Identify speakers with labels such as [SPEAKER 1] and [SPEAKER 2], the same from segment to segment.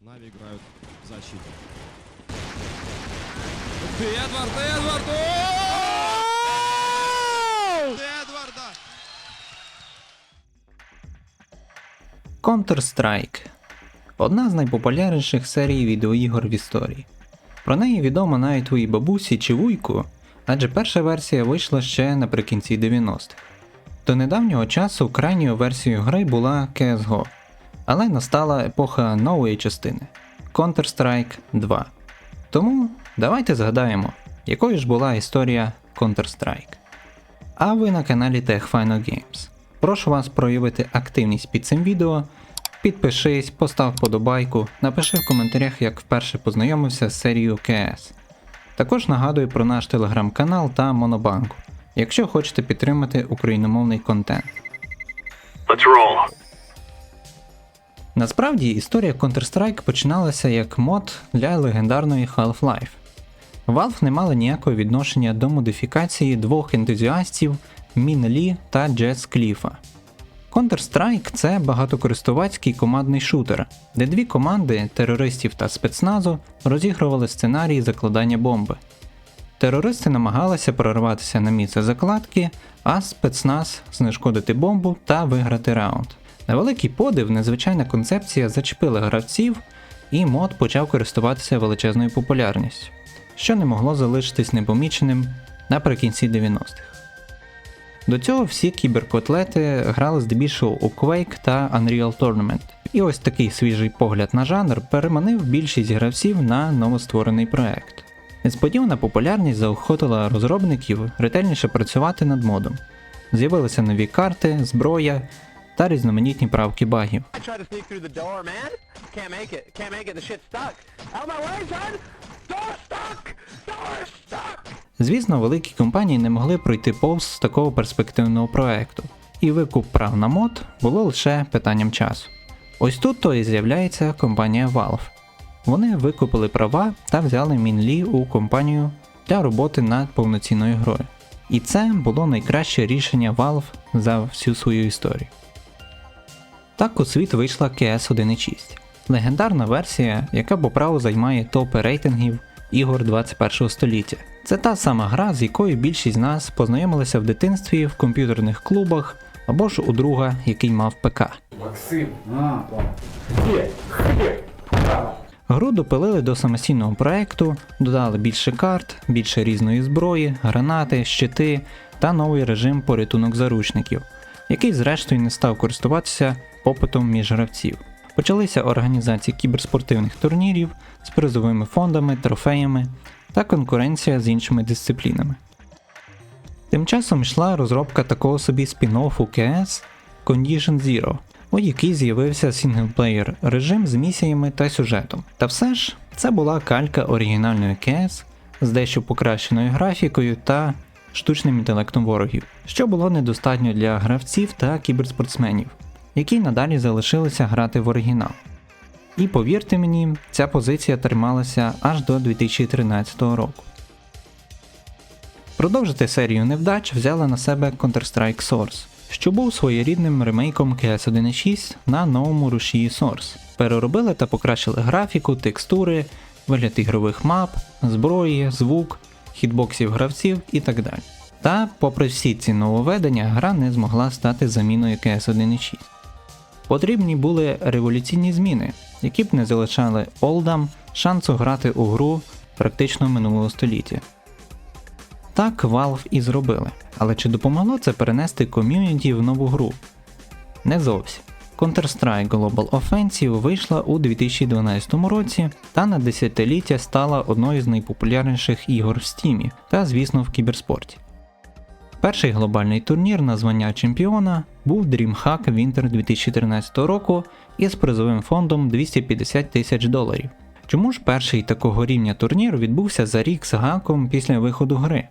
[SPEAKER 1] Нави играют в защите. Ух ты, Эдвард, Эдвард! О! Эдварда!
[SPEAKER 2] Counter-Strike одна з найпопулярніших серій відеоігор в історії. Про неї відомо навіть твоїй бабусі чи вуйку, адже перша версія вийшла ще наприкінці 90-х. До недавнього часу крайньою версією гри була CSGO, але настала епоха нової частини Counter-Strike 2. Тому давайте згадаємо, якою ж була історія Counter-Strike. А ви на каналі TechFino Games. Прошу вас проявити активність під цим відео. Підпишись, постав подобайку, напиши в коментарях, як вперше познайомився з серією КС. Також нагадую про наш телеграм-канал та Монобанку, якщо хочете підтримати україномовний контент.
[SPEAKER 3] Let's roll.
[SPEAKER 2] Насправді історія Counter-Strike починалася як мод для легендарної Half-Life. Valve не мали ніякого відношення до модифікації двох ентузіастів Мін Лі та Джес Кліфа. Counter-Strike це багатокористувацький командний шутер, де дві команди терористів та спецназу розігрували сценарій закладання бомби. Терористи намагалися прорватися на місце закладки, а спецназ знешкодити бомбу та виграти раунд. На великий подив, незвичайна концепція зачепила гравців, і мод почав користуватися величезною популярністю, що не могло залишитись непоміченим наприкінці 90-х. До цього всі кіберкотлети грали здебільшого у Quake та Unreal Tournament. І ось такий свіжий погляд на жанр переманив більшість гравців на новостворений проект. Несподівана популярність заохотила розробників ретельніше працювати над модом. З'явилися нові карти, зброя та різноманітні правки багів. Звісно, великі компанії не могли пройти повз такого перспективного проекту, і викуп прав на мод було лише питанням часу. Ось тут то і з'являється компанія Valve. Вони викупили права та взяли Мінлі у компанію для роботи над повноцінною грою. І це було найкраще рішення Valve за всю свою історію. Так у світ вийшла CS 1.6, легендарна версія, яка по праву займає топи рейтингів ігор 21 століття. Це та сама гра, з якою більшість з нас познайомилися в дитинстві в комп'ютерних клубах або ж у друга, який мав ПК.
[SPEAKER 4] Максим. А. Є, є.
[SPEAKER 2] Гру допилили до самостійного проекту, додали більше карт, більше різної зброї, гранати, щити та новий режим порятунок заручників, який зрештою не став користуватися попитом між гравців. Почалися організації кіберспортивних турнірів з призовими фондами, трофеями та конкуренція з іншими дисциплінами. Тим часом йшла розробка такого собі спін-оффу CS Condition Zero, у якій з'явився сінглплеєр режим з місіями та сюжетом. Та все ж це була калька оригінальної CS з дещо покращеною графікою та штучним інтелектом ворогів, що було недостатньо для гравців та кіберспортсменів, які надалі залишилися грати в оригінал. І повірте мені, ця позиція трималася аж до 2013 року. Продовжити серію невдач взяла на себе Counter-Strike Source, що був своєрідним ремейком CS 1.6 на новому рушії Source. Переробили та покращили графіку, текстури, вигляд ігрових мап, зброї, звук, хітбоксів гравців і так далі. Та, попри всі ці нововведення, гра не змогла стати заміною CS 1.6. Потрібні були революційні зміни, які б не залишали олдам шансу грати у гру практично минулого століття. Так Valve і зробили. Але чи допомогло це перенести ком'юніті в нову гру? Не зовсім. Counter-Strike Global Offensive вийшла у 2012 році та на десятиліття стала одною з найпопулярніших ігор в Steam та, звісно, в кіберспорті. Перший глобальний турнір на звання чемпіона був DreamHack Winter 2013 року із призовим фондом 250 тисяч доларів. Чому ж перший такого рівня турнір відбувся за рік з гаком після виходу гри?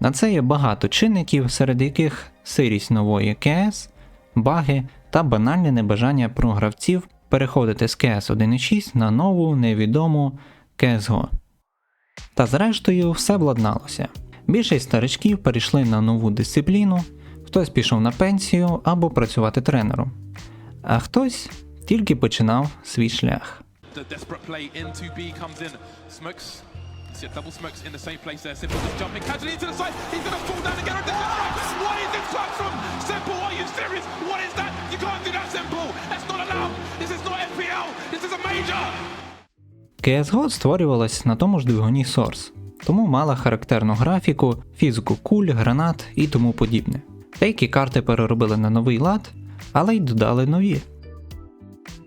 [SPEAKER 2] На це є багато чинників, серед яких сирість нової КС, баги та банальне небажання про гравців переходити з КС 1.6 на нову невідому CSGO. Та зрештою все владналося. Більшість старичків перейшли на нову дисципліну, хтось пішов на пенсію або працювати тренером, а хтось тільки починав свій шлях. CSGO створювалась на тому ж двигуні Source, тому мала характерну графіку, фізику куль, гранат і тому подібне. Деякі карти переробили на новий лад, але й додали нові.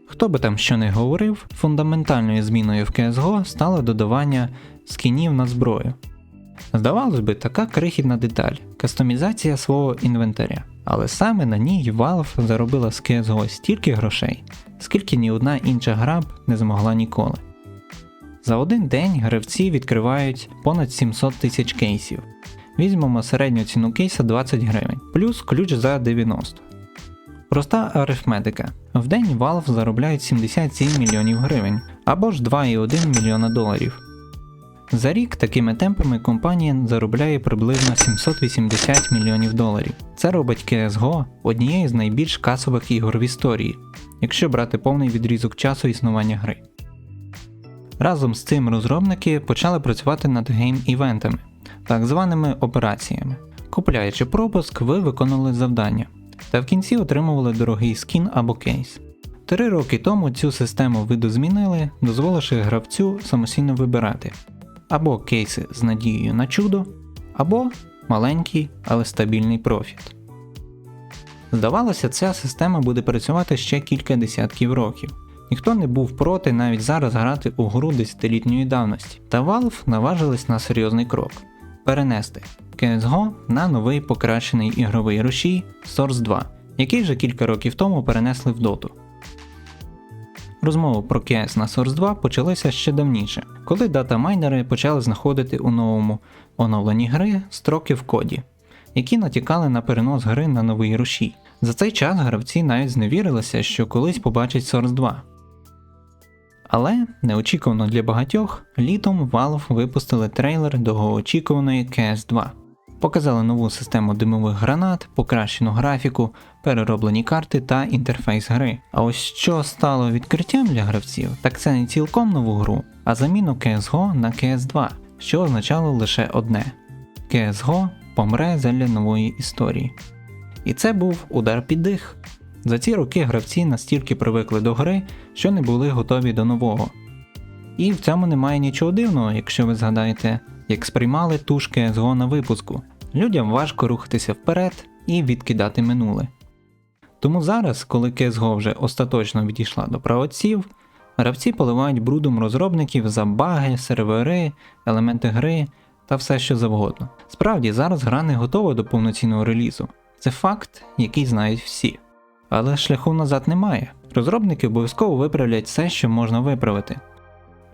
[SPEAKER 2] Хто би там що не говорив, фундаментальною зміною в CSGO стало додавання скінів на зброю. Здавалось би, така крихітна деталь кастомізація свого інвентаря. Але саме на ній Valve заробила з CSGO стільки грошей, скільки ні одна інша гра б не змогла ніколи. За один день гравці відкривають понад 700 тисяч кейсів. Візьмемо середню ціну кейса 20 гривень, плюс ключ за 90. Проста арифметика. В день Valve заробляють 77 мільйонів гривень або ж 2,1 мільйона доларів. За рік такими темпами компанія заробляє приблизно 780 мільйонів доларів. Це робить CSGO однією з найбільш касових ігор в історії, якщо брати повний відрізок часу існування гри. Разом з цим розробники почали працювати над гейм-івентами, так званими операціями. Купляючи пропуск, ви виконали завдання, та в кінці отримували дорогий скін або кейс. Три роки тому цю систему видозмінили, дозволивши гравцю самостійно вибирати або кейси з надією на чудо, або маленький, але стабільний профіт. Здавалося, ця система буде працювати ще кілька десятків років. Ніхто не був проти навіть зараз грати у гру десятилітньої давності, та Valve наважились на серйозний крок перенести CSGO на новий покращений ігровий рушій Source 2, який вже кілька років тому перенесли в Dota. Розмови про CS на Source 2 почалися ще давніше, коли датамайнери почали знаходити у новому оновленні гри строки в коді, які натякали на перенос гри на новий рушій. За цей час гравці навіть зневірилися, що колись побачать Source 2. Але неочікувано для багатьох, літом Valve випустили трейлер довгоочікуваної CS 2. Показали нову систему димових гранат, покращену графіку, перероблені карти та інтерфейс гри. А ось що стало відкриттям для гравців, так це не цілком нову гру, а заміну CSGO на CS2, що означало лише одне: CSGO помре задля нової історії. І це був удар під дих. За ці роки гравці настільки привикли до гри, що не були готові до нового. І в цьому немає нічого дивного, якщо ви згадаєте, як сприймали тушки CSGO на випуску. Людям важко рухатися вперед і відкидати минуле. Тому зараз, коли CSGO вже остаточно відійшла до правоців, гравці поливають брудом розробників за баги, сервери, елементи гри та все що завгодно. Справді, зараз гра не готова до повноцінного релізу. Це факт, який знають всі. Але шляху назад немає. Розробники обов'язково виправлять все, що можна виправити.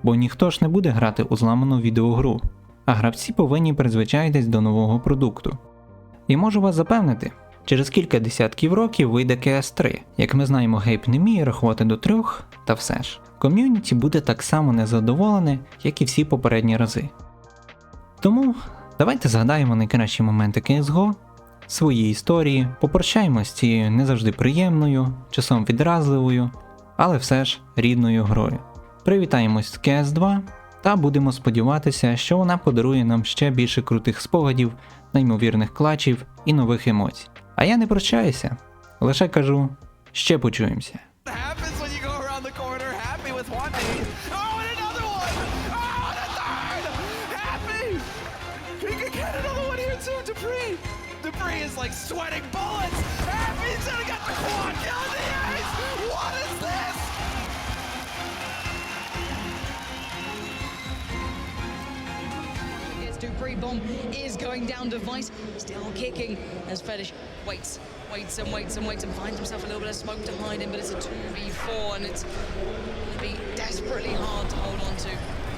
[SPEAKER 2] Бо ніхто ж не буде грати у зламану відеогру, а гравці повинні призвичаїтись до нового продукту. І можу вас запевнити, через кілька десятків років вийде CS3. Як ми знаємо, гейп не вміє рахувати до трьох, та все ж. Ком'юніті буде так само незадоволене, як і всі попередні рази. Тому давайте згадаємо найкращі моменти CSGO, свої історії, попрощаємось з цією не завжди приємною, часом відразливою, але все ж рідною грою. Привітаємось з CS2 та будемо сподіватися, що вона подарує нам ще більше крутих спогадів, неймовірних клачів і нових емоцій. А я не прощаюся, лише кажу, ще почуємося.
[SPEAKER 5] Is going down device, still kicking as Fetish waits, waits and waits and waits and finds himself a little bit of smoke to hide in, but it's a 2v4 and it's going to be desperately hard to hold on to.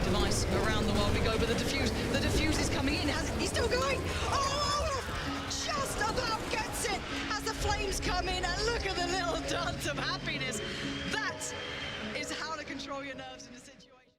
[SPEAKER 5] Device around the world we go, but the diffuse, the diffuse is coming in. Has, he's still going. Oh, Olaf just about gets it as the flames come in, and look at the little dance of happiness. That is how to control your nerves. in this